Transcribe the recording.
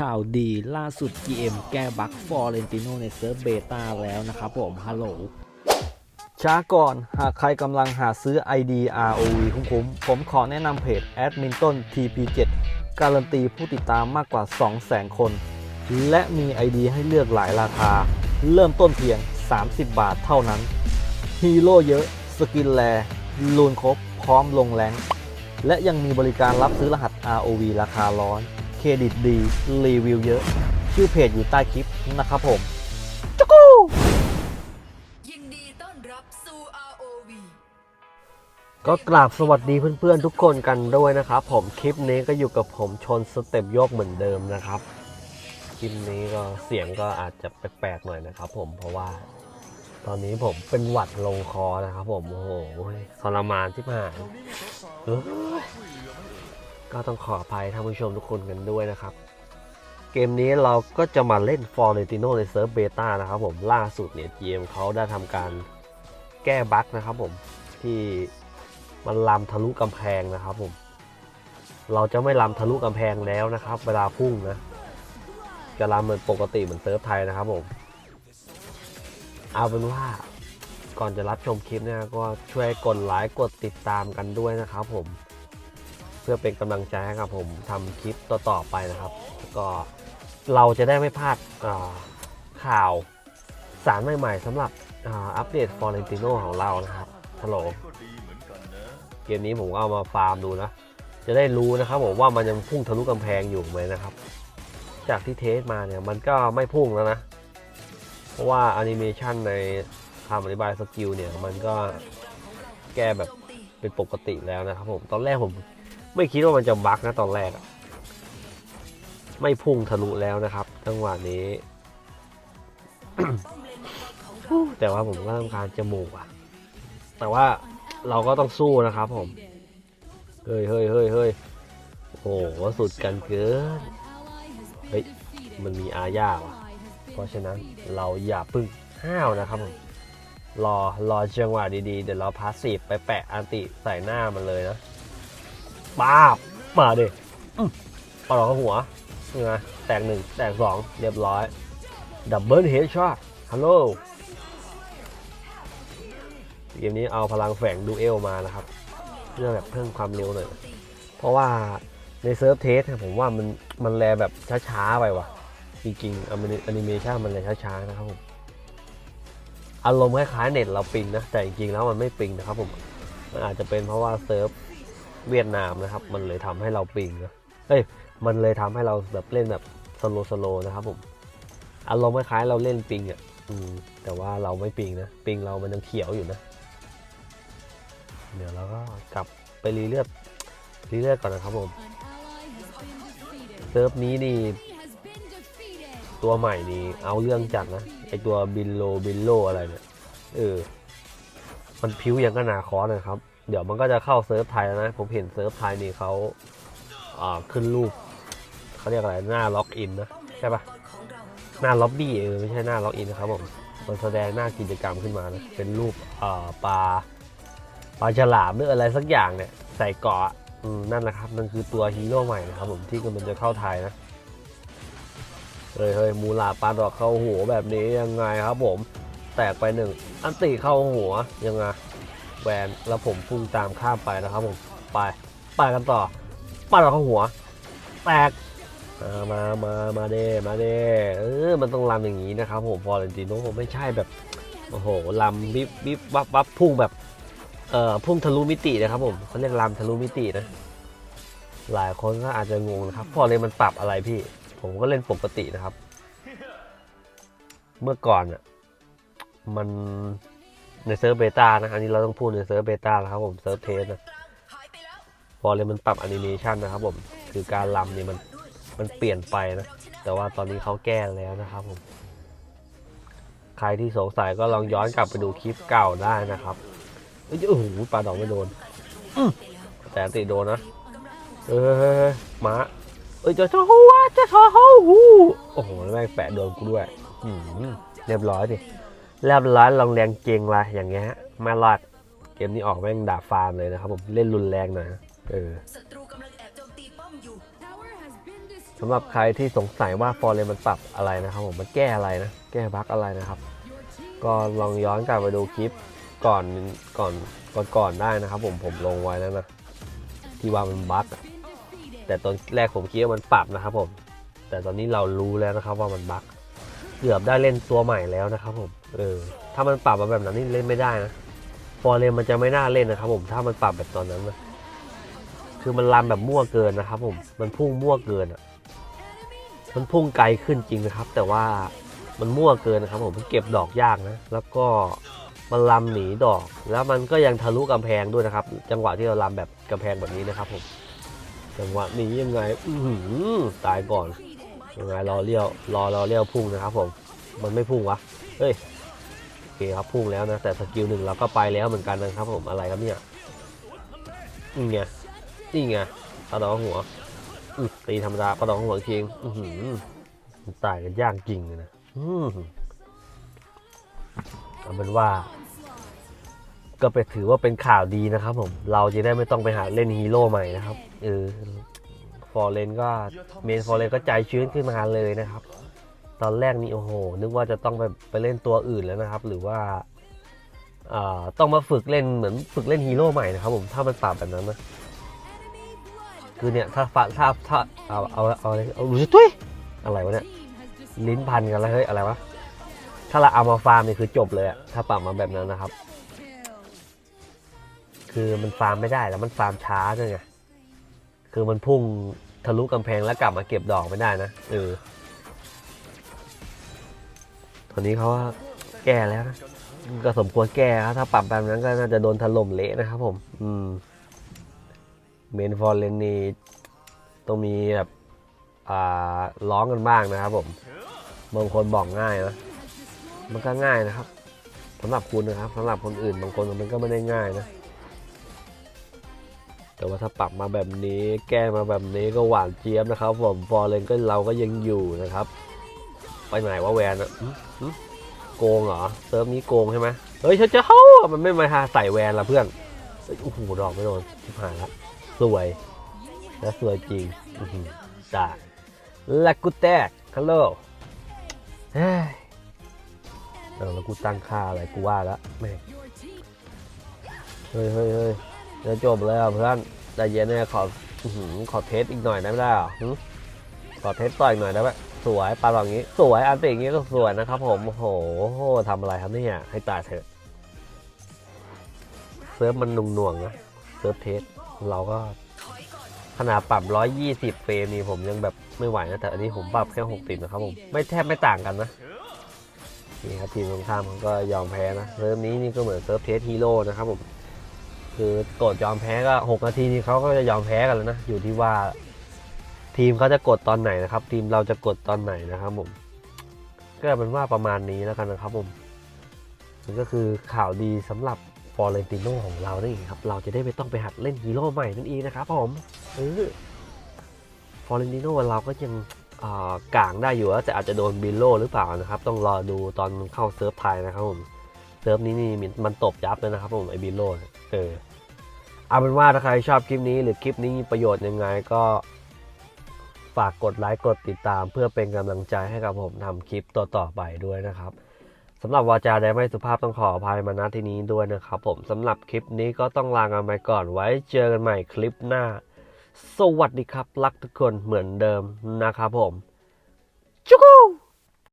ข่าวดีล่าสุด GM แก้บั๊กฟอร์เรนติโนในเซิร์ฟเบต้าแล้วนะครับผม ฮัลโหล ช้าก่อน หากใครกำลังหาซื้อ ID ROV คุ้มๆ ผมขอแนะนำเพจแอดมินต้น TP7 การันตีผู้ติดตามมากกว่า 200,000 คน และมี ID ให้เลือกหลายราคา เริ่มต้นเพียง 30 บาทเท่านั้น ฮีโร่เยอะ สกินแลลูนครบ พร้อมลงแรงและยังมีบริการรับซื้อรหัส ROV ราคาร้อน รดิตดี รีวิวเยอะ ชื่อเพจอยู่ใต้คลิปนะครับผมจุกูยินดีต้อนรับสู่ ROV ก็กราบสวัสดีเพื่อนๆทุกคนกันด้วยนะครับผมคลิปนี้ก็อยู่กับผมชนสเต็ปโยกเหมือนเดิมนะครับ คลิปนี้ก็เสียงก็อาจจะแปลกๆหน่อยนะครับผมเพราะว่า ตอนนี้ผมเป็นหวัดลงคอนะครับผมโอ้โหทรมานที่ผ่านเอ้ย ก็ต้องขออภัยท่านผู้ชมทุกคนกันด้วยนะครับ เกมนี้เราก็จะมาเล่นฟอร์เรติโนในเซิร์ฟเบต้านะครับผมล่าสุดเนี่ย GM เขาได้ทำการแก้บั๊กนะครับผมที่มันลามทะลุกำแพงนะครับผม เราจะไม่ลามทะลุกำแพงแล้วนะครับ เวลาพุ่งนะจะลามเหมือนปกติเหมือนเซิร์ฟไทยนะครับผมเอาเป็นว่าก่อนจะรับชมคลิปเนะก็ช่วยกดไลค์กดติดตามกันด้วยนะครับผม พื่อเป็นกำลังใจให้กับผมทำคลิปต่อๆไปนะครับแล้วก็เราจะได้ไม่พลาดข่าวสารใหม่ๆสำหรับอัปเดตฟอร์เรนติโนของเรานะครับฮัลโหลเกมนี้ผมก็เอามาฟาร์มดูนะ จะได้รู้นะครับผมว่ามันยังพุ่งทะลุกำแพงอยู่ไหมนะครับ จากที่เทสมาเนี่ยมันก็ไม่พุ่งแล้วนะ เพราะว่าแอนิเมชันในคำอธิบายสกิลเนี่ยมันก็แก้แบบเป็นปกติแล้วนะครับผม ตอนแรกผม ไม่คิดว่ามันจะบั๊กนะตอนแรกไม่พุ่งทะลุแล้วนะครับจังหวะนี้ แต่ว่าผมก็ต้องการจมูกอะแต่ว่าเราก็ต้องสู้นะครับผม เฮ้ยเฮ้ยเฮ้ยเฮ้ยโอ้โหสุดกันเกิน เฮ้ย มันมีอาญาว่ะ เพราะฉะนั้นเราอย่าพึ่งห้าวนะครับผม รอ รอจังหวะดีๆ เดี๋ยวเราพาสซีฟไปแปะอันติใส่หน้ามันเลยนะ ป้าบมาดิอื้อปาดเข้าหัวนี่ไงแตกหนึ่งแตกสองเรียบร้อย ดับเบิลเฮดช็อตฮัลโหลเกมนี้เอาพลังแฝงดูเอลมานะครับ เพื่อแบบเพิ่มความเร็วหน่อย เพราะว่าในเซิร์ฟเทสเนี่ยผมว่ามันมันแลแบบช้าๆไปว่ะ จริงๆแอนิเมชันมันเลยช้าๆนะครับผมอารมณ์คล้ายๆเน็ตเราปิงนะ แต่จริงๆแล้วมันไม่ปิงนะครับผม มันอาจจะเป็นเพราะว่าเซิร์ฟ เวียดนามนะครับ มันเลยทำให้เราปิงนะเอ้ยมันเลยทำให้เราแบบเล่นแบบสโลสโลนะครับผมอารมณ์คล้ายเราเล่นปิงอะอืมแต่ว่าเราไม่ปิงนะปิงเรามันยังเขียวอยู่นะเดี๋ยวเราก็กลับไปรีเลือดรีเลือดก่อนนะครับผมเซิร์ฟนี้นี่ตัวใหม่นี่เอาเรื่องจัดนะไอตัวบินโลบินโลอะไรเนี่ยเออมันพิ้วอย่างก็นาคอนะครับ เดี๋ยวมันก็จะเข้าเซิร์ฟไทยแล้วนะ ผมเห็นเซิร์ฟไทยนี่เขาขึ้นรูปเขาเรียกอะไรหน้าล็อกอินนะ ใช่ปะหน้าล็อบบี้เออไม่ใช่หน้าล็อกอินนะครับผมมันแสดงหน้ากิจกรรมขึ้นมานะเป็นรูปปลาปลาฉลามหรืออะไรสักอย่างเนี่ย ใส่เกาะนั่นแหละครับนั่นคือตัวฮีโร่ใหม่นะครับผมที่กำลังจะเข้าไทยนะเฮ้ยเฮ้ยมูลาปาดอกเข้าหัวแบบนี้ยังไงครับผม แตกไปหนึ่งอันติเข้าหัวยังไง แวนแล้วผมพุ่งตามข้ามไปนะครับผมไปไปกันต่อปาดอกข้าหัว แตกมามามามาเด้มาเด้เออมันต้องลำอย่างนี้นะครับผมฟอร์เรนติโนไม่ใช่แบบโอ้โหลำบิบบิบวับวับพุ่งแบบเอ่อพุ่งทะลุมิตินะครับผมเขาเรียกลามทะลุมิตินะ หลายคนก็อาจจะงงนะครับพอเลยมันปรับอะไรพี่ ผมก็เล่นปกตินะครับ เมื่อก่อนอะมัน ในเซิร์ฟเบต้านะ อันนี้เราต้องพูดในเซิร์ฟเบต้านะครับผม เซิร์ฟเทสนะพอเลยมันปรับแอนิเมชันนะครับผม คือการลำเนี่ยมันมันเปลี่ยนไปนะ แต่ว่าตอนนี้เขาแก้แล้วนะครับผม ใครที่สงสัยก็ลองย้อนกลับไปดูคลิปเก่าได้นะครับเอ้ยโอ้โหปลาดอกไม่โดน แต่อันติโดนนะ เออหมาเอ้ยจะชอหัวเจะชอหูโอ้โหแล้วแม่งแปะโดนกูด้วยเรียบร้อยดิ เรียบร้อยลองแรงเกงละอย่างเงี้ยไม่รอดเกมนี้ออกแม่งด่าฟาร์มเลยนะครับผมเล่นรุนแรงหน่อยนะเออศัตรูกำลังแอบโจมตีป้อมอยู่สำหรับใครที่สงสัยว่าฟอร์เรนมันปรับอะไรนะครับผมมันแก้อะไรนะ แก้บั๊กอะไรนะครับ ก็ลองย้อนกลับไปดูคลิปก่อนก่อนก่อนก่อนได้นะครับ ผมผมลงไว้แล้วนะที่ว่ามันบั๊กอะแต่ตอนแรกผมคิดว่ามันปรับนะครับผม แต่ตอนนี้เรารู้แล้วนะครับว่ามันบั๊กเกือบได้เล่นตัวใหม่แล้วนะครับผม เออถ้ามันปรับมาแบบนั้นนี่เล่นไม่ได้นะฟอร์เรนมันจะไม่น่าเล่นนะครับ ผมถ้ามันปรับแบบตอนนั้นนะคือมันลำแบบมั่วเกินนะครับ ผมมันพุ่งมั่วเกินอะมันพุ่งไกลขึ้นจริงนะครับ แต่ว่ามันมั่วเกินนะครับ ผมมันเก็บดอกยากนะ แล้วก็มันลำหนีดอก แล้วมันก็ยังทะลุกำแพงด้วยนะครับ จังหวะที่เราลำแบบกำแพงแบบนี้นะครับผมจังหวะนี้ยังไง อือตายก่อนยังไงรอเลี้ยวรอรอเลี้ยวพุ่งนะครับ ผม มันไม่พุ่งวะเฮ้ย เคครับพุ่งแล้วนะ แต่สกิลหนึ่งเราก็ไปแล้วเหมือนกันนะครับผมอะไรครับเนี่ยนี่ไงนี่ไงตาดอกหัวตีธรรมดาประดองหัวเคียงตายกันยากจริงเลยนะอืมเอาเป็นว่า ก็ไปถือว่าเป็นข่าวดีนะครับผม เราจะได้ไม่ต้องไปหาเล่นฮีโร่ใหม่นะครับเออฟอร์เรนก็เมนฟอร์เรนก็ใจชื้นขึ้นมาเลยนะครับ ตอนแรกนี่โอ้โห นึกว่าจะต้องไปไปเล่นตัวอื่นแล้วนะครับ หรือว่าอ่าต้องมาฝึกเล่นเหมือนฝึกเล่นฮีโร่ใหม่นะครับผมถ้ามันปรับแบบนั้นนะคือเนี่ยถ้าฟาถ้าถ้าเอาเอาเอาอะไรเอาดูสิตุ้ยอะไรวะเนี่ยลิ้นพันกันแล้วเฮ้ยอะไรวะถ้าเราเอามาฟาร์มนี่คือจบเลยอะถ้าปรับมาแบบนั้นนะครับ คือมันฟาร์มไม่ได้แล้วมันฟาร์มช้าด้วยไงคือมันพุ่งทะลุกำแพงแล้วกลับมาเก็บดอกไม่ได้นะเออ ตอนนี้เขาว่าแก้แล้วนะก็สมควรแก้ครับถ้าปรับแบบนั้นก็น่าจะโดนถล่มเละนะครับผม อืมเมนฟอร์เรนนี่ต้องมีแบบอ่าร้องกันบ้างนะครับผมบางคนบอกง่ายนะมันก็ง่ายนะครับสำหรับคุณนะครับสำหรับคนอื่นบางคนมันก็ไม่ได้ง่ายนะ แต่ว่าถ้าปรับมาแบบนี้ แก้มาแบบนี้ก็หวานเจี๊ยบนะครับ ผมฟอร์เรนก็เราก็ยังอยู่นะครับ ไปไหนว่าแวนอะ โกงเหรอเซิร์ฟนี้โกงใช่ไหมเฮ้ยเฉันจะเข้ามันไม่มาหาใส่แวนละเพื่อนโอ้โหดอกไม่โดนชิบหายละสวยและสวยจริงอื้าและกูแตกฮัลโหลเฮ้ยแล้วกูตั้งค่าอะไรกูว่าแล้วแม่เฮ้ยเฮ้ยเฮ้ยจะจบแล้วเพื่อนใจเย็นเนี่ยขอขอเทสอีกหน่อยได้ไหมล่ะขอเทสต่ออีกหน่อยได้ไหม สวยปลาแบบนี้ สวยอันเป็นอย่างนี้ก็สวยนะครับผมโอ้โหทำอะไรครับเนี่ยให้ตายเถอะเซิร์ฟมันหนุ่งๆนะเซิร์ฟเทสเราก็ขนาดปรับ 120 เฟรมนี่ผมยังแบบไม่ไหวนะแต่อันนี้ผมปรับแค่ 60 นะครับผม ไม่แทบไม่ต่างกันนะนี่ครับทีมตรงข้ามเขาก็ยอมแพ้นะเซิร์ฟนี้นี่ก็เหมือนเซิร์ฟเทสฮีโร่นะครับผม คือกดยอมแพ้ก็ 6 นาทีนี้เขาก็จะยอมแพ้กันแล้วนะ อยู่ที่ว่า ทีมเขาจะกดตอนไหนนะครับ ทีมเราจะกดตอนไหนนะครับผมก็เป็นว่าประมาณนี้แล้วกันนะครับผมมันก็คือข่าวดีสำหรับฟอร์เรนติโนของเรานั่ครับ เราจะได้ไม่ต้องไปหัดเล่นฮีโร่ใหม่นั่นเองนะครับผมเออฟอร์เรนติโนเราก็ยังกลางได้อยู่แต่อาจจะโดนบิลโลหรือเปล่านะครับ ต้องรอดูตอนเข้าเซิร์ฟไทยนะครับผมเซิร์ฟนี้นี่มันตบยับเลยนะครับผมไอ้บิลโล่เออเอาเป็นว่าถ้าใครชอบคลิปนี้หรือคลิปนี้มีประโยชน์ยังไงก็ ฝากกดไลค์กดติดตาม เพื่อเป็นกำลังใจให้กับผมทำคลิปต่อๆไปด้วยนะครับสำหรับวาจาใดไม่สุภาพต้องขออภัยมาณที่นี้ด้วยนะครับผมสำหรับคลิปนี้ก็ต้องลากันไปก่อนไว้เจอกันใหม่คลิปหน้า สวัสดีครับ รักทุกคนเหมือนเดิมนะครับผมจุ๊ก